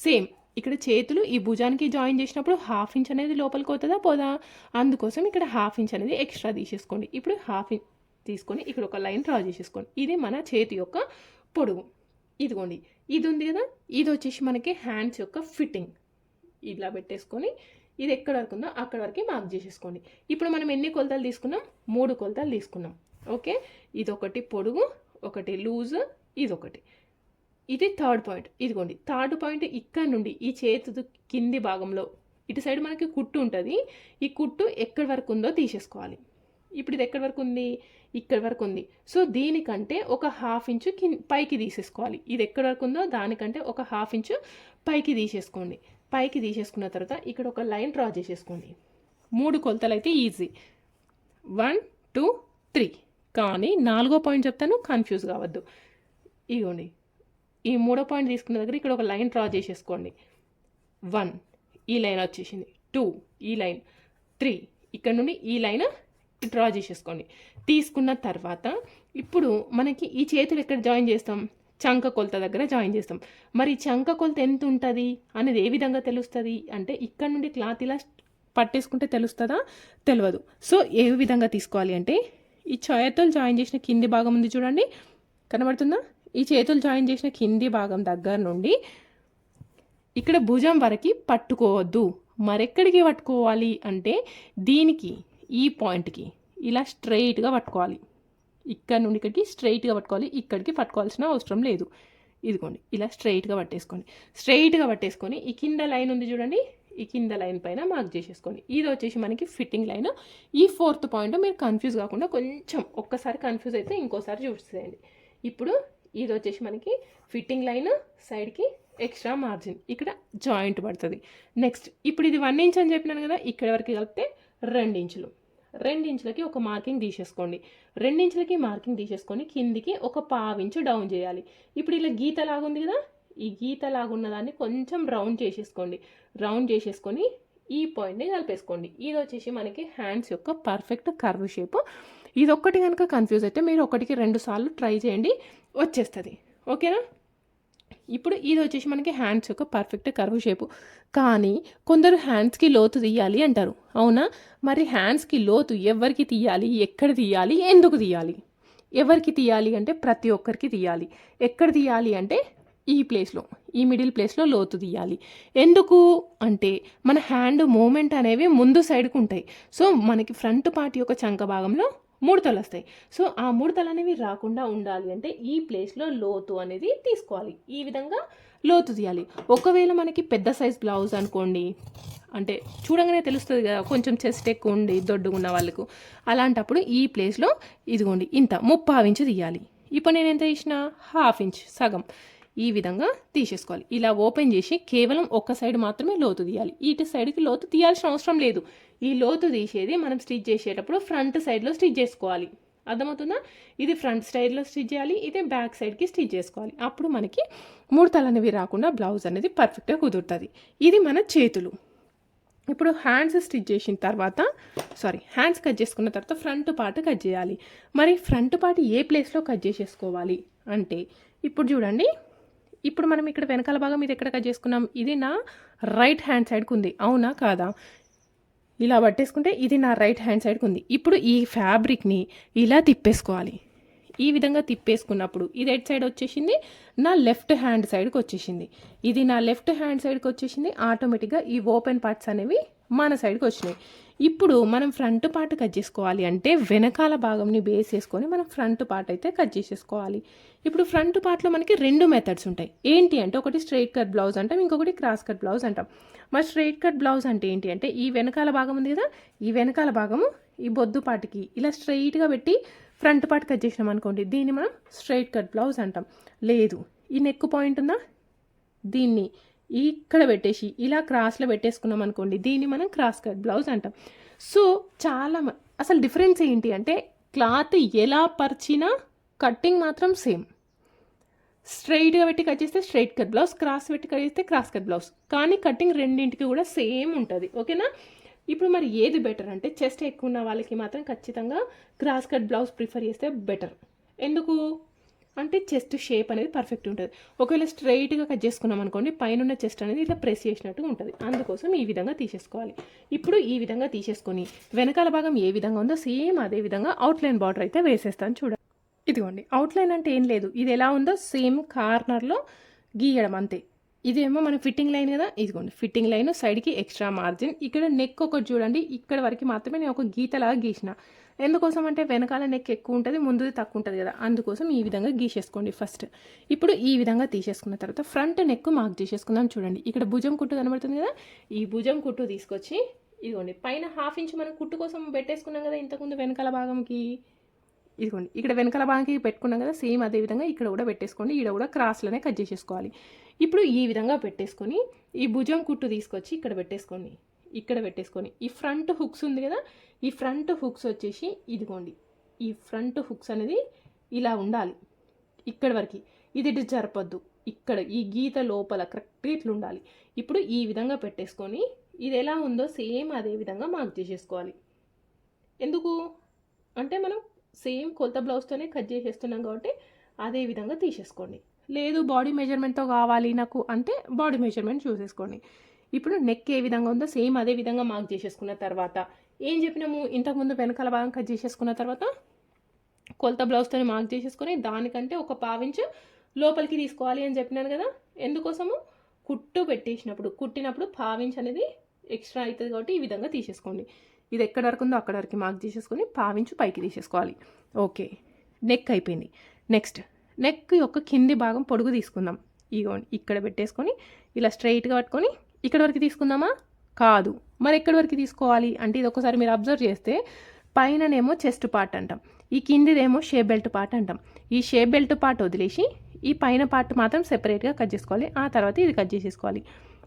సేమ్ ఇక్కడ చేతులు ఈ భుజానికి జాయిన్ చేసినప్పుడు హాఫ్ ఇంచ్ అనేది లోపలికి అవుతుందా పోదా. అందుకోసం ఇక్కడ హాఫ్ ఇంచ్ అనేది ఎక్స్ట్రా తీసేసుకోండి. ఇప్పుడు హాఫ్ ఇంచ్ తీసుకొని ఇక్కడ ఒక లైన్ డ్రా చేసేసుకోండి. ఇది మన చేతి యొక్క పొడుగు. ఇదిగోండి. ఇది ఉంది కదా? ఇది వచ్చేసి మనకి హ్యాండ్స్ యొక్క ఫిట్టింగ్ ఇలా పెట్టేసుకొని ఇది ఎక్కడ వరకు ఉందో అక్కడ వరకు మార్క్ చేసేసుకోండి. ఇప్పుడు మనం ఎన్ని కొలతలు తీసుకున్నాం? మూడు కొలతలు తీసుకున్నాం. ఓకే? ఇది ఒకటి పొడుగు ఒకటి లూజ్ ఇది ఒకటి ఇది థర్డ్ పాయింట్ ఇదిగోండి. థర్డ్ పాయింట్ ఇక్కడ నుండి ఈ చేతు కింది భాగంలో ఇటు సైడ్ మనకి కుట్టు ఉంటుంది. ఈ కుట్టు ఎక్కడి వరకు ఉందో తీసేసుకోవాలి. ఇప్పుడు ఇది ఎక్కడి వరకు ఉంది ఇక్కడ వరకు ఉంది సో దీనికంటే ఒక హాఫ్ ఇంచు కింద పైకి తీసేసుకోవాలి. ఇది ఎక్కడి వరకు ఉందో దానికంటే ఒక హాఫ్ ఇంచు పైకి తీసేసుకోండి. పైకి తీసేసుకున్న తర్వాత ఇక్కడ ఒక లైన్ డ్రా చేసేసుకోండి. మూడు కొలతలు అయితే ఈజీ. One two three. కానీ నాలుగో పాయింట్ చెప్తాను కన్ఫ్యూజ్ కావద్దు. ఇగోండి. ఈ మూడో పాయింట్ తీసుకున్న దగ్గర ఇక్కడ ఒక లైన్ డ్రా చేసేసుకోండి. వన్ ఈ లైన్ వచ్చేసింది. టూ ఈ లైన్. త్రీ ఇక్కడ నుండి ఈ లైన్ డ్రా చేసేసుకోండి. తీసుకున్న తర్వాత ఇప్పుడు మనకి ఈ చేతులు ఎక్కడ జాయిన్ చేస్తాం? చంక కొలత దగ్గర జాయిన్ చేస్తాం. మరి చంక కొలత ఎంత ఉంటుంది? అనేది ఏ విధంగా తెలుస్తుంది? అంటే ఇక్కడ నుండి క్లాత్ ఇలా పట్టేసుకుంటే తెలుస్తుందా? తెలియదు సో ఏ విధంగా తీసుకోవాలి అంటే ఈ చేతులు జాయిన్ చేసిన కింది భాగం ఉంది చూడండి. కనబడుతుందా? ఈ చేతులు జాయిన్ చేసిన కింది భాగం దగ్గర నుండి ఇక్కడ భుజం వరకు పట్టుకోవద్దు. మరెక్కడికి పట్టుకోవాలి అంటే దీనికి ఈ పాయింట్కి ఇలా స్ట్రైట్గా పట్టుకోవాలి. ఇక్కడ నుండి ఇక్కడికి స్ట్రైట్గా పట్టుకోవాలి. ఇక్కడికి పట్టుకోవాల్సిన అవసరం లేదు. ఇదిగోండి ఇలా స్ట్రైట్గా పట్టేసుకోండి. స్ట్రైట్గా పట్టేసుకొని ఈ కింద లైన్ ఉంది చూడండి. ఈ కింద లైన్ పైన మార్క్ చేసేసుకోండి. ఇది వచ్చేసి మనకి ఫిట్టింగ్ లైన్. ఈ ఫోర్త్ పాయింట్ మీరు కన్ఫ్యూజ్ కాకుండా కొంచెం ఒక్కసారి కన్ఫ్యూజ్ అయితే ఇంకోసారి చూసేయండి. ఇప్పుడు ఇది వచ్చేసి మనకి ఫిట్టింగ్ లైన్ సైడ్కి ఎక్స్ట్రా మార్జిన్. ఇక్కడ జాయింట్ పడుతుంది. నెక్స్ట్ ఇప్పుడు ఇది వన్ ఇంచ్ అని చెప్పినాను కదా ఇక్కడ వరకు కలిపితే రెండు ఇంచులు. రెండించులకి ఒక మార్కింగ్ తీసేసుకోండి. రెండించులకి మార్కింగ్ తీసేసుకొని కిందికి ఒక పావించు డౌన్ చేయాలి. ఇప్పుడు ఇలా గీత లాగుంది కదా? ఈ గీత లాగున్న దాన్ని కొంచెం రౌండ్ చేసేసుకోండి. రౌండ్ చేసేసుకొని ఈ పాయింట్ని కలిపేసుకోండి. ఇది వచ్చేసి మనకి హ్యాండ్స్ యొక్క పర్ఫెక్ట్ కర్వ్ షేప్. ఇది ఒక్కటి కనుక కన్ఫ్యూజ్ అయితే మీరు ఒకటికి రెండు సార్లు ట్రై చేయండి. వచ్చేస్తుంది. ఓకేనా? ఇప్పుడు ఇది వచ్చేసి మనకి హ్యాండ్స్ యొక్క పర్ఫెక్ట్ కర్వ్ షేపు కానీ కొందరు హ్యాండ్స్కి లోతు తీయాలి అంటారు. అవునా? మరి హ్యాండ్స్కి లోతు ఎవరికి తీయాలి? ఎక్కడ తీయాలి? ఎందుకు తీయాలి? ఎవరికి తీయాలి అంటే ప్రతి ఒక్కరికి తీయాలి. ఎక్కడ తీయాలి అంటే ఈ ప్లేస్లో ఈ మిడిల్ ప్లేస్లో లోతు తీయాలి. ఎందుకు? అంటే మన హ్యాండ్ మూమెంట్ అనేవి ముందు సైడ్కు ఉంటాయి. సో మనకి ఫ్రంట్ పార్ట్ యొక్క చంక భాగంలో ముడతలు వస్తాయి. సో ఆ ముడతలు అనేవి రాకుండా ఉండాలి అంటే ఈ ప్లేస్లో లోతు అనేది తీసుకోవాలి. ఈ విధంగా లోతు తీయాలి. ఒకవేళ మనకి పెద్ద సైజ్ బ్లౌజ్ అనుకోండి అంటే చూడంగానే తెలుస్తుంది కదా కొంచెం చెస్ట్ ఎక్కువ ఉండి దొడ్డుగా ఉన్న వాళ్ళకు. అలాంటప్పుడు ఈ ప్లేస్లో ఇదిగోండి ఇంత ముప్పావు ఇంచు తీయాలి. ఇప్పుడు నేను ఎంత తీసిన? హాఫ్ ఇంచ్ సగం. ఈ విధంగా తీసేసుకోవాలి. ఇలా ఓపెన్ చేసి కేవలం ఒక్క సైడ్ మాత్రమే లోతు తీయాలి. ఇటు సైడ్కి లోతు తీయాల్సిన అవసరం లేదు. ఈ లోతు తీసేది మనం స్టిచ్ చేసేటప్పుడు ఫ్రంట్ సైడ్లో స్టిచ్ చేసుకోవాలి. అర్థమవుతుందా? ఇది ఫ్రంట్ సైడ్లో స్టిచ్ చేయాలి ఇది బ్యాక్ సైడ్కి స్టిచ్ చేసుకోవాలి. అప్పుడు మనకి ముడతలు అనేవి రాకుండా బ్లౌజ్ అనేది పర్ఫెక్ట్గా కుదురుతుంది. ఇది మన చేతులు. ఇప్పుడు హ్యాండ్స్ స్టిచ్ చేసిన తర్వాత సారీ హ్యాండ్స్ కట్ చేసుకున్న తర్వాత ఫ్రంట్ పార్ట్ కట్ చేయాలి. మరి ఫ్రంట్ పార్ట్ ఏ ప్లేస్లో కట్ చేసేసుకోవాలి? అంటే ఇప్పుడు చూడండి. ఇప్పుడు మనం ఇక్కడ వెనకాల భాగం ఇది ఎక్కడ కట్ చేసుకున్నాం? ఇది నా రైట్ హ్యాండ్ సైడ్కి ఉంది అవునా? కాదా? ఇలా పట్టేసుకుంటే ఇది నా రైట్ హ్యాండ్ సైడ్కి ఉంది ఇప్పుడు ఈ ఫ్యాబ్రిక్ని ఇలా తిప్పేసుకోవాలి. ఈ విధంగా తిప్పేసుకున్నప్పుడు ఇది ఎట్ సైడ్ వచ్చేసింది? నా లెఫ్ట్ హ్యాండ్ సైడ్కి వచ్చేసింది. ఇది నా లెఫ్ట్ హ్యాండ్ సైడ్కి వచ్చేసింది. ఆటోమేటిక్గా ఈ ఓపెన్ పార్ట్స్ అనేవి మన సైడ్కి వచ్చినాయి. ఇప్పుడు మనం ఫ్రంట్ పార్ట్ కట్ చేసుకోవాలి అంటే వెనకాల భాగంని బేస్ చేసుకొని మనం ఫ్రంట్ పార్ట్ అయితే కట్ చేసేసుకోవాలి. ఇప్పుడు ఫ్రంట్ పార్ట్లో మనకి రెండు మెథడ్స్ ఉంటాయి. ఏంటి అంటే ఒకటి స్ట్రైట్ కట్ బ్లౌజ్ అంటాం ఇంకొకటి క్రాస్ కట్ బ్లౌజ్ అంటాం. మరి స్ట్రైట్ కట్ బ్లౌజ్ అంటే ఏంటి అంటే ఈ వెనకాల భాగం ఉంది కదా ఈ వెనకాల భాగము ఈ బొద్దు పాటికి ఇలా స్ట్రైట్గా పెట్టి ఫ్రంట్ పార్ట్ కట్ చేసినాం అనుకోండి దీన్ని మనం స్ట్రైట్ కట్ బ్లౌజ్ అంటాం. లేదు ఈ నెక్ పాయింట్ ఉందా? దీన్ని. ఇక్కడ పెట్టేసి ఇలా క్రాస్లో పెట్టేసుకున్నాం అనుకోండి దీన్ని మనం క్రాస్ కట్ బ్లౌజ్ అంటాం. సో చాలా అసలు డిఫరెన్స్ ఏంటి అంటే క్లాత్ ఎలా పరిచినా కట్టింగ్ మాత్రం సేమ్. స్ట్రైట్గా పెట్టి కట్ చేస్తే స్ట్రైట్ కట్ బ్లౌజ్ క్రాస్ పెట్టి కట్ చేస్తే క్రాస్ కట్ బ్లౌజ్. కానీ కటింగ్ రెండింటికి కూడా సేమ్ ఉంటుంది. ఓకేనా? ఇప్పుడు మరి ఏది బెటర్ అంటే చెస్ట్ ఎక్కువ ఉన్న వాళ్ళకి మాత్రం ఖచ్చితంగా క్రాస్ కట్ బ్లౌజ్ ప్రిఫర్ చేస్తే బెటర్. ఎందుకు? అంటే చెస్ట్ షేప్ అనేది పర్ఫెక్ట్ ఉంటుంది. ఒకవేళ స్ట్రైట్గా కట్ చేసుకున్నాం అనుకోండి పైన చెస్ట్ అనేది ఇట్లా ప్రెస్ చేసినట్టుగా ఉంటుంది. అందుకోసం ఈ విధంగా తీసేసుకోవాలి. ఇప్పుడు ఈ విధంగా తీసేసుకొని వెనకాల భాగం ఏ విధంగా ఉందో సేమ్ అదే విధంగా అవుట్లైన్ బార్డర్ అయితే వేసేస్తాను చూడండి. ఇదిగోండి అవుట్లైన్ అంటే ఏం లేదు. ఇది ఎలా ఉందో సేమ్ కార్నర్లో గీయడం అంతే. ఇదేమో మన ఫిట్టింగ్ లైన్ కదా. ఇదిగోండి ఫిట్టింగ్ లైన్ సైడ్కి ఎక్స్ట్రా మార్జిన్ ఇక్కడ నెక్ ఒకటి చూడండి ఇక్కడ వరకు మాత్రమే నేను ఒక గీతలాగా గీసిన. ఎందుకోసం అంటే వెనకాల నెక్ ఎక్కువ ఉంటుంది ముందుది తక్కువ ఉంటుంది కదా. అందుకోసం ఈ విధంగా గీసేసుకోండి ఫస్ట్ ఇప్పుడు ఈ విధంగా తీసేసుకున్న తర్వాత ఫ్రంట్ నెక్ మార్క్ చేసేసుకుందాం చూడండి. ఇక్కడ భుజం కుట్టు కనబడుతుంది కదా. ఈ భుజం కుట్టు తీసుకొచ్చి ఇదిగోండి పైన హాఫ్ ఇంచ్ మనం కుట్టు కోసం పెట్టేసుకున్నాం కదా ఇంతకుముందు వెనకాల భాగంకి. ఇదిగోండి ఇక్కడ వెనకాల భాగంకి పెట్టుకున్నాం కదా సేమ్ అదే విధంగా ఇక్కడ కూడా పెట్టేసుకోండి. ఇక్కడ కూడా క్రాస్లోనే కట్ చేసేసుకోవాలి. ఇప్పుడు ఈ విధంగా పెట్టేసుకొని ఈ భుజం కుట్టు తీసుకొచ్చి ఇక్కడ పెట్టేసుకోండి. ఇక్కడ పెట్టేసుకొని. ఈ ఫ్రంట్ హుక్స్ ఉంది కదా ఈ ఫ్రంట్ హుక్స్ వచ్చేసి ఇదిగోండి. ఈ ఫ్రంట్ హుక్స్ అనేది ఇలా ఉండాలి. ఇక్కడ వరకు ఇది జరపద్దు. ఇక్కడ ఈ గీత లోపల కరెక్ట్ ఇట్లా ఉండాలి. ఇప్పుడు ఈ విధంగా పెట్టేసుకొని ఇది ఎలా ఉందో సేమ్ అదే విధంగా మార్క్ చేసేసుకోవాలి. ఎందుకు? అంటే మనం సేమ్ కొలత బ్లౌజ్తోనే కట్ చేసేస్తున్నాం కాబట్టి అదే విధంగా తీసేసుకోండి. లేదు బాడీ మెజర్మెంట్తో కావాలి నాకు అంటే బాడీ మెజర్మెంట్ చూసేసుకోండి. ఇప్పుడు నెక్ ఏ విధంగా ఉందో సేమ్ అదే విధంగా మార్క్ చేసేసుకున్న తర్వాత ఏం చెప్పినాము? ఇంతకుముందు వెనకాల భాగం కట్ చేసేసుకున్న తర్వాత కొలత బ్లౌజ్తో మార్క్ చేసేసుకొని దానికంటే ఒక పావించు లోపలికి తీసుకోవాలి అని చెప్పినాను కదా. ఎందుకోసము? కుట్టు పెట్టేసినప్పుడు కుట్టినప్పుడు పావించ్ అనేది ఎక్స్ట్రా అవుతుంది కాబట్టి ఈ విధంగా తీసేసుకోండి. ఇది ఎక్కడ వరకు ఉందో అక్కడ వరకు మార్క్ చేసేసుకొని పావించు పైకి తీసేసుకోవాలి. ఓకే. నెక్ అయిపోయింది. నెక్స్ట్ నెక్ యొక్క కింది భాగం పొడుగు తీసుకుందాం. ఇగోండి ఇక్కడ పెట్టేసుకొని ఇలా స్ట్రైట్గా పట్టుకొని ఇక్కడ వరకు తీసుకుందామా? కాదు. మరి ఎక్కడి వరకు తీసుకోవాలి? అంటే ఇది ఒకసారి మీరు అబ్జర్వ్ చేస్తే పైననేమో చెస్ట్ పార్ట్ అంటాం. ఈ కిందిదేమో షేప్ బెల్ట్ పార్ట్ అంటాం. ఈ షేప్ బెల్ట్ పార్ట్ వదిలేసి ఈ పైన పార్ట్ మాత్రం సెపరేట్గా కట్ చేసుకోవాలి. ఆ తర్వాత ఇది కట్ చేసేసుకోవాలి.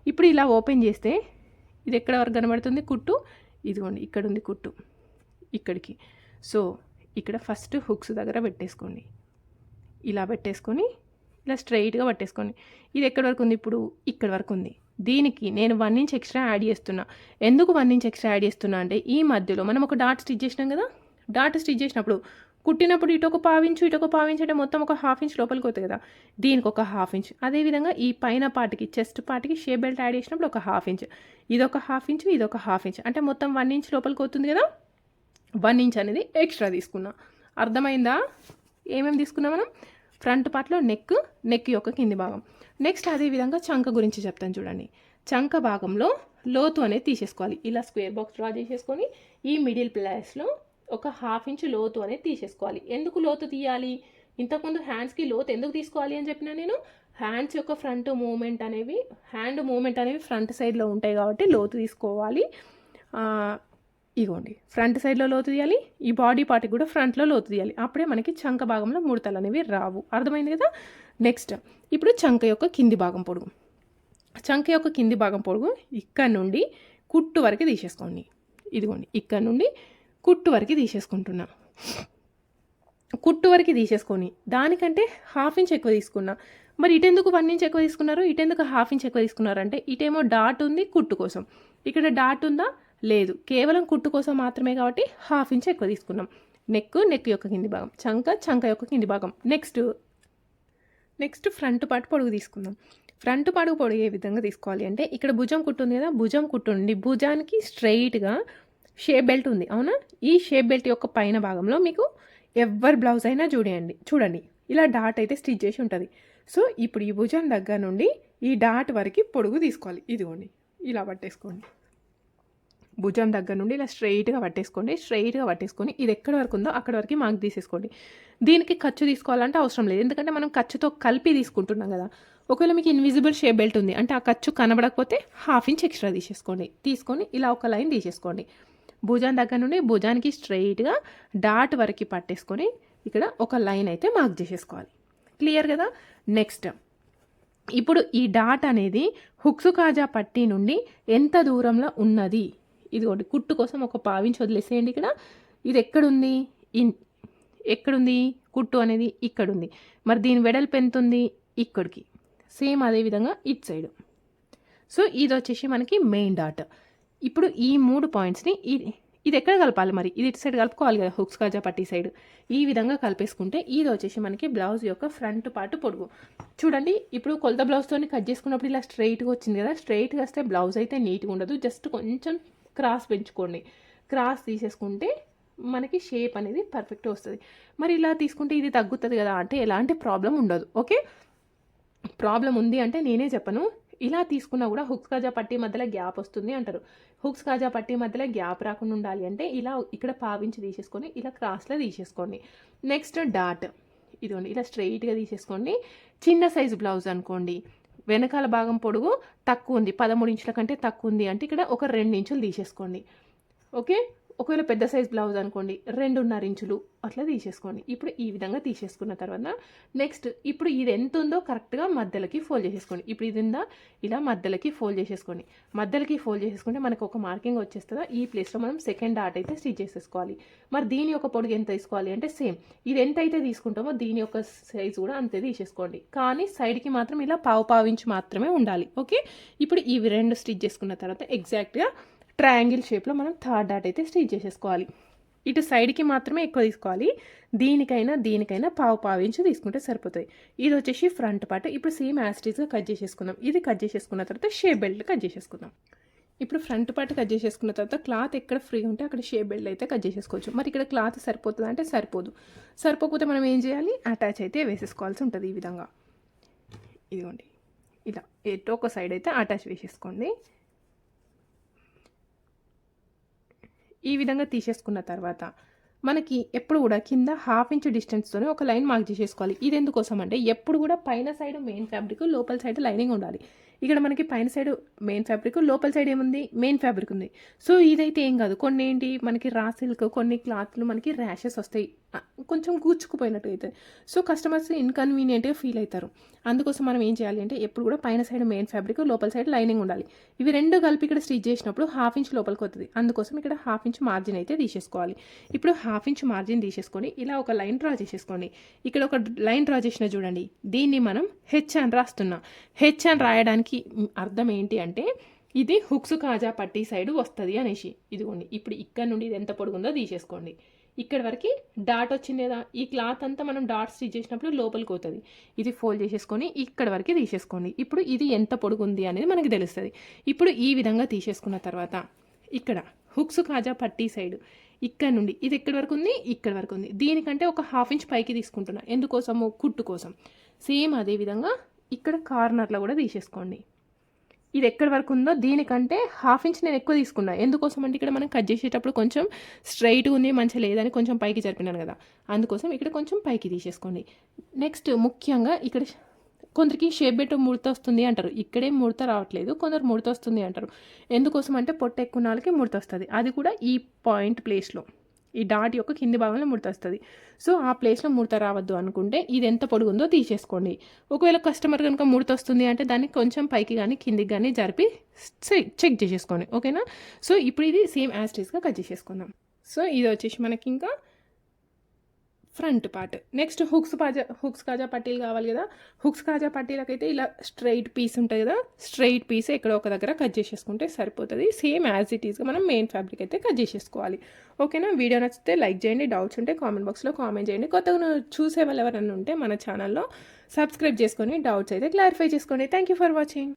ఇప్పుడు ఇలా ఓపెన్ చేస్తే ఇది ఎక్కడ వరకు కనబడుతుంది? కుట్టు. ఇదిగోండి ఇక్కడ ఉంది కుట్టు. ఇక్కడికి. సో ఇక్కడ ఫస్ట్ హుక్స్ దగ్గర పెట్టేసుకోండి. ఇలా పెట్టేసుకొని ఇలా స్ట్రైట్గా పట్టేసుకోండి. ఇది ఎక్కడి వరకు ఉంది? ఇప్పుడు ఇక్కడ వరకు ఉంది. దీనికి నేను వన్ ఇంచ్ ఎక్స్ట్రా యాడ్ చేస్తున్నా. ఎందుకు వన్ ఇంచ్ ఎక్స్ట్రా యాడ్ చేస్తున్నా అంటే ఈ మధ్యలో మనం ఒక డాట్ స్టిచ్ చేసినాం కదా? డాట్ స్టిచ్ చేసినప్పుడు కుట్టినప్పుడు ఇటు ఒక పావించు ఇటు ఒక పావించు అంటే మొత్తం ఒక హాఫ్ ఇంచ్ లోపలికి అవుతుంది కదా? దీనికి ఒక హాఫ్ ఇంచ్ అదేవిధంగా ఈ పైన పార్ట్కి చెస్ట్ పార్ట్కి షే బెల్ట్ యాడ్ చేసినప్పుడు ఒక హాఫ్ ఇంచ్ ఇది ఒక హాఫ్ ఇంచ్ ఇది ఒక హాఫ్ ఇంచ్ అంటే మొత్తం వన్ ఇంచ్ లోపలికి అవుతుంది కదా? వన్ ఇంచ్ అనేది ఎక్స్ట్రా తీసుకున్నా. అర్థమైందా? ఏమేమి తీసుకున్నాం మనం? ఫ్రంట్ పార్ట్లో నెక్ నెక్ యొక్క కింది భాగం. నెక్స్ట్ అదే విధంగా చంక గురించి చెప్తాను చూడండి. చంక భాగంలో లోతు అనేది తీసేసుకోవాలి. ఇలా స్క్వేర్ బాక్స్ డ్రా చేసేసుకొని ఈ మిడిల్ ప్లేస్లో ఒక హాఫ్ ఇంచ్ లోతు అనేది తీసేసుకోవాలి. ఎందుకు లోతు తీయాలి? ఇంతకుముందు హ్యాండ్స్కి లోతు ఎందుకు తీసుకోవాలి అని చెప్పిన నేను? హ్యాండ్స్ యొక్క ఫ్రంట్ మూమెంట్ అనేవి హ్యాండ్ మూమెంట్ అనేవి ఫ్రంట్ సైడ్లో ఉంటాయి కాబట్టి లోతు తీసుకోవాలి. ఇగోండి. ఫ్రంట్ సైడ్లో లోతు తీయాలి. ఈ బాడీ పార్ట్కి కూడా ఫ్రంట్లో లోతు తీయాలి. అప్పుడే మనకి చంక భాగంలో ముడతలు అనేవి రావు. అర్థమైంది కదా? నెక్స్ట్ ఇప్పుడు చంక యొక్క కింది భాగం పొడుగు. చంక యొక్క కింది భాగం పొడుగు ఇక్కడ నుండి కుట్టు వరకు తీసేసుకోండి. ఇదిగోండి ఇక్కడ నుండి కుట్టు వరకు తీసేసుకుంటున్నా. కుట్టు వరకు తీసేసుకొని దానికంటే హాఫ్ ఇంచ్ ఎక్కువ తీసుకున్నా. మరి ఇటెందుకు వన్ ఇంచ్ ఎక్కువ తీసుకున్నారు? ఇటెందుకు హాఫ్ ఇంచ్ ఎక్కువ తీసుకున్నారు? అంటే ఇటేమో డాట్ ఉంది కుట్టు కోసం. ఇక్కడ డాట్ ఉందా? లేదు. కేవలం కుట్టు కోసం మాత్రమే కాబట్టి హాఫ్ ఇంచ్ ఎక్కువ తీసుకున్నాం. నెక్ నెక్ యొక్క కింది భాగం. చంక చంక యొక్క కింది భాగం. నెక్స్ట్ నెక్స్ట్ ఫ్రంట్ పార్ట్ పొడుగు తీసుకుందాం. ఫ్రంట్ పాడుగు పొడుగు ఏ విధంగా తీసుకోవాలి అంటే ఇక్కడ భుజం కుట్టు ఉంది కదా భుజం కుట్టుండి భుజానికి స్ట్రైట్గా షేప్ బెల్ట్ ఉంది. అవునా? ఈ షేప్ బెల్ట్ యొక్క పైన భాగంలో మీకు ఎవరి బ్లౌజ్ అయినా చూడండి చూడండి. ఇలా డాట్ అయితే స్టిచ్ చేసి ఉంటుంది. సో ఇప్పుడు ఈ భుజం దగ్గర నుండి ఈ డాట్ వరకు పొడుగు తీసుకోవాలి. ఇదిగోండి. ఇలా పట్టేసుకోండి. భుజం దగ్గర నుండి ఇలా స్ట్రైట్గా పట్టేసుకోండి స్ట్రైట్గా పట్టేసుకొని ఇది ఎక్కడి వరకు ఉందో అక్కడ వరకు మార్క్ తీసేసుకోండి. దీనికి ఖర్చు తీసుకోవాలంటే అవసరం లేదు. ఎందుకంటే మనం ఖర్చుతో కలిపి తీసుకుంటున్నాం కదా. ఒకవేళ మీకు ఇన్విజిబుల్ షేప్ బెల్ట్ ఉంది అంటే ఆ ఖర్చు కనబడకపోతే హాఫ్ ఇంచ్ ఎక్స్ట్రా తీసేసుకోండి. తీసుకొని ఇలా ఒక లైన్ తీసేసుకోండి. భుజం దగ్గర నుండి భుజానికి స్ట్రైట్గా డాట్ వరకు పట్టేసుకొని ఇక్కడ ఒక లైన్ అయితే మార్క్ చేసేసుకోవాలి. క్లియర్ కదా? నెక్స్ట్ ఇప్పుడు ఈ డాట్ అనేది హుక్సు కాజా పట్టీ నుండి ఎంత దూరంలో ఉన్నది? ఇదిగోండి కుట్టు కోసం ఒక పావించి వదిలేసేయండి ఇక్కడ. ఇది ఎక్కడుంది? ఇన్ ఎక్కడుంది? కుట్టు అనేది ఇక్కడుంది. మరి దీని వెడల్పు ఎంత ఉంది ఇక్కడికి. సేమ్ అదే విధంగా ఇట్ సైడ్. సో ఇది వచ్చేసి మనకి మెయిన్ డాట్. ఇప్పుడు ఈ మూడు పాయింట్స్ని ఇది ఇది ఎక్కడ కలపాలి మరి? ఇది ఇటు సైడ్ కలుపుకోవాలి కదా హుక్స్ కాజా పట్టి సైడ్. ఈ విధంగా కలిపేసుకుంటే ఇది వచ్చేసి మనకి బ్లౌజ్ యొక్క ఫ్రంట్ పార్ట్ పొడుగు. చూడండి ఇప్పుడు కొలత బ్లౌజ్తో కట్ చేసుకున్నప్పుడు ఇలా స్ట్రైట్గా వచ్చింది కదా స్ట్రైట్గా వస్తే బ్లౌజ్ అయితే నీట్గా ఉండదు. జస్ట్ కొంచెం క్రాస్ పెంచుకోండి. క్రాస్ తీసేసుకుంటే మనకి షేప్ అనేది పర్ఫెక్ట్ వస్తుంది. మరి ఇలా తీసుకుంటే ఇది తగ్గుతుంది కదా అంటే ఎలాంటి ప్రాబ్లం ఉండదు. ఓకే? ప్రాబ్లం ఉంది అంటే నేనే చెప్పను. ఇలా తీసుకున్నా కూడా హుక్స్ కాజా పట్టి మధ్యలో గ్యాప్ వస్తుంది అంటారు. హుక్స్ కాజా పట్టి మధ్యలో గ్యాప్ రాకుండా ఉండాలి అంటే ఇలా ఇక్కడ పావించి తీసేసుకొని ఇలా క్రాస్లో తీసేసుకోండి. Next dot. ఇదిగోండి ఇలా స్ట్రైట్గా తీసేసుకోండి. చిన్న సైజు బ్లౌజ్ అనుకోండి. వెనకాల భాగం పొడుగు తక్కువ ఉంది. పదమూడు ఇంచుల కంటే తక్కువ ఉంది అంటే ఇక్కడ ఒక రెండు ఇంచులు తీసేసుకోండి. ఓకే? ఒకవేళ పెద్ద సైజ్ బ్లౌజ్ అనుకోండి రెండున్నర ఇంచులు అట్లా తీసేసుకోండి. ఇప్పుడు ఈ విధంగా తీసేసుకున్న తర్వాత నెక్స్ట్ ఇప్పుడు ఇది ఎంత ఉందో కరెక్ట్గా మధ్యలోకి ఫోల్డ్ చేసేసుకోండి. ఇప్పుడు ఇది ఉందా? ఇలా మధ్యలోకి ఫోల్డ్ చేసేసుకోండి. మధ్యలోకి ఫోల్డ్ చేసేసుకుంటే మనకు ఒక మార్కింగ్ వచ్చేస్తుందా? ఈ ప్లేస్లో మనం సెకండ్ డాట్ అయితే స్టిచ్ చేసేసుకోవాలి. మరి దీని యొక్క పొడుగు ఎంత తీసుకోవాలి అంటే సేమ్. ఇది ఎంత అయితే తీసుకుంటామో దీని యొక్క సైజ్ కూడా అంతే తీసేసుకోండి. కానీ సైడ్కి మాత్రం ఇలా పావు పావు మాత్రమే ఉండాలి. ఓకే? ఇప్పుడు ఇవి రెండు స్టిచ్ చేసుకున్న తర్వాత ఎగ్జాక్ట్గా ట్రయాంగిల్ షేప్లో మనం థర్డ్ డాట్ అయితే స్టిచ్ చేసేసుకోవాలి. ఇటు సైడ్కి మాత్రమే ఎక్కువ తీసుకోవాలి. దీనికైనా దీనికైనా పావు పావు ఇంచు తీసుకుంటే సరిపోతాయి. ఇది వచ్చేసి ఫ్రంట్ పార్ట్. ఇప్పుడు సేమ్ యాస్టీస్గా కట్ చేసేసుకుందాం. ఇది కట్ చేసేసుకున్న తర్వాత షేప్ బెల్ట్ కట్ చేసేసుకుందాం. ఇప్పుడు ఫ్రంట్ పార్ట్ కట్ చేసేసుకున్న తర్వాత క్లాత్ ఎక్కడ ఫ్రీ ఉంటే అక్కడ షేప్ బెల్ట్ అయితే కట్ చేసేసుకోవచ్చు. మరి ఇక్కడ క్లాత్ సరిపోతుంది అంటే సరిపోదు. సరిపోకపోతే మనం ఏం చేయాలి? అటాచ్ అయితే వేసేసుకోవాల్సి ఉంటుంది ఈ విధంగా. ఇదిగోండి. ఇలా ఎటో ఒక సైడ్ అయితే అటాచ్ వేసేసుకోండి. ఈ విధంగా తీసేసుకున్న తర్వాత మనకి ఎప్పుడు కూడా కింద హాఫ్ ఇంచ్ డిస్టెన్స్తోనే ఒక లైన్ మార్క్ చేసేసుకోవాలి. ఇది ఎందుకోసం అంటే ఎప్పుడు కూడా పైన సైడ్ మెయిన్ ఫ్యాబ్రిక్ లోపల సైడ్ లైనింగ్ ఉండాలి. ఇక్కడ మనకి పైన సైడ్ మెయిన్ ఫ్యాబ్రిక్ లోపల సైడ్ ఏముంది? మెయిన్ ఫ్యాబ్రిక్ ఉంది. సో ఇదైతే ఏం కాదు. కొన్ని ఏంటి మనకి రా సిల్క్ కొన్ని క్లాత్లు మనకి ర్యాషెస్ వస్తాయి. కొంచెం గూచుకుపోయినట్టు అవుతుంది సో కస్టమర్స్ ఇన్కన్వీనియంట్గా ఫీల్ అవుతారు. అందుకోసం మనం ఏం చేయాలి అంటే ఎప్పుడు కూడా పైన సైడ్ మెయిన్ ఫ్యాబ్రిక్ లోపల సైడ్ లైనింగ్ ఉండాలి. ఇవి రెండు కలిపి ఇక్కడ స్టిచ్ చేసినప్పుడు హాఫ్ ఇంచ్ లోపలికి వస్తుంది అందుకోసం ఇక్కడ హాఫ్ ఇంచ్ మార్జిన్ అయితే తీసేసుకోవాలి. ఇప్పుడు హాఫ్ ఇంచ్ మార్జిన్ తీసేసుకొని ఇలా ఒక లైన్ డ్రా చేసేసుకోండి. ఇక్కడ ఒక లైన్ డ్రా చేసిన చూడండి. దీన్ని మనం హెచ్ అని రాస్తున్నాం. హెచ్ అని రాయడానికి అర్థం ఏంటి అంటే ఇది హుక్స్ కాజా పట్టీ సైడ్ వస్తుంది అనేసి. ఇదిగోండి ఇప్పుడు ఇక్కడ నుండి ఇది ఎంత పొడుగుందో తీసేసుకోండి. ఇక్కడ వరకు డాట్ వచ్చింది కదా ఈ క్లాత్ అంతా మనం డాట్ స్టిచ్ చేసినప్పుడు లోపలికి పోతుంది. ఇది ఫోల్డ్ చేసేసుకొని ఇక్కడ వరకు తీసేసుకోండి. ఇప్పుడు ఇది ఎంత పొడుగుంది అనేది మనకి తెలుస్తుంది. ఇప్పుడు ఈ విధంగా తీసేసుకున్న తర్వాత ఇక్కడ హుక్స్ కాజా పట్టీ సైడ్ ఇక్కడ నుండి ఇది ఎక్కడి వరకు ఉంది? ఇక్కడ వరకు ఉంది. దీనికంటే ఒక హాఫ్ ఇంచ్ పైకి తీసుకుంటున్నా. ఎందుకోసము? కుట్టు కోసం. సేమ్ అదే విధంగా ఇక్కడ కార్నర్లో కూడా తీసేసుకోండి. ఇది ఎక్కడి వరకు ఉందో దీనికంటే హాఫ్ ఇంచ్ నేను ఎక్కువ తీసుకున్నా. ఎందుకోసం అంటే ఇక్కడ మనం కట్ చేసేటప్పుడు కొంచెం స్ట్రైట్ ఉంది మంచిగా లేదని కొంచెం పైకి జరిపినాను కదా. అందుకోసం ఇక్కడ కొంచెం పైకి తీసేసుకోండి. నెక్స్ట్ ముఖ్యంగా ఇక్కడ కొందరికి షేప్ బెట్ ముడత వస్తుంది అంటారు. ఇక్కడే ముడత రావట్లేదు కొందరు ముడత వస్తుంది అంటారు. ఎందుకోసం అంటే పొట్ట ఎక్కువ నాళ్ళకి ముడత వస్తుంది. అది కూడా ఈ పాయింట్ ప్లేస్లో. ఈ డాట్ యొక్క కింది భాగంలో ముడత వస్తుంది సో ఆ ప్లేస్లో ముడత రావద్దు అనుకుంటే ఇది ఎంత పొడుగుందో తీసేసుకోండి. ఒకవేళ కస్టమర్ కనుక ముడత వస్తుంది అంటే దాన్ని కొంచెం పైకి కానీ కిందికి కానీ జరిపి చెక్ చేసేసుకోండి. ఓకేనా? సో ఇప్పుడు ఇది సేమ్ యాస్టీస్గా కట్ చేసేసుకుందాం. సో ఇది వచ్చేసి మనకి ఇంకా ఫ్రంట్ పార్ట్. నెక్స్ట్ హుక్స్ పాజా హుక్స్ కాజా పట్టీలు కావాలి కదా. హుక్స్ కాజా పట్టీలకైతే ఇలా స్ట్రైట్ పీస్ ఉంటుంది కదా. స్ట్రైట్ పీస్ ఇక్కడ ఒక దగ్గర కట్ చేసేసుకుంటే సరిపోతుంది. సేమ్ యాజ్ ఇట్ ఈస్గా మనం మెయిన్ ఫ్యాబ్రిక్ అయితే కట్ చేసేసుకోవాలి. ఓకేనా వీడియో నచ్చితే లైక్ చేయండి డౌట్స్ ఉంటే కామెంట్ బాక్స్లో కామెంట్ చేయండి. కొత్తగా చూసే వాళ్ళు ఎవరైనా ఉంటే మన ఛానల్లో సబ్స్క్రైబ్ చేసుకొని డౌట్స్ అయితే క్లారిఫై చేసుకోండి. Thank you for watching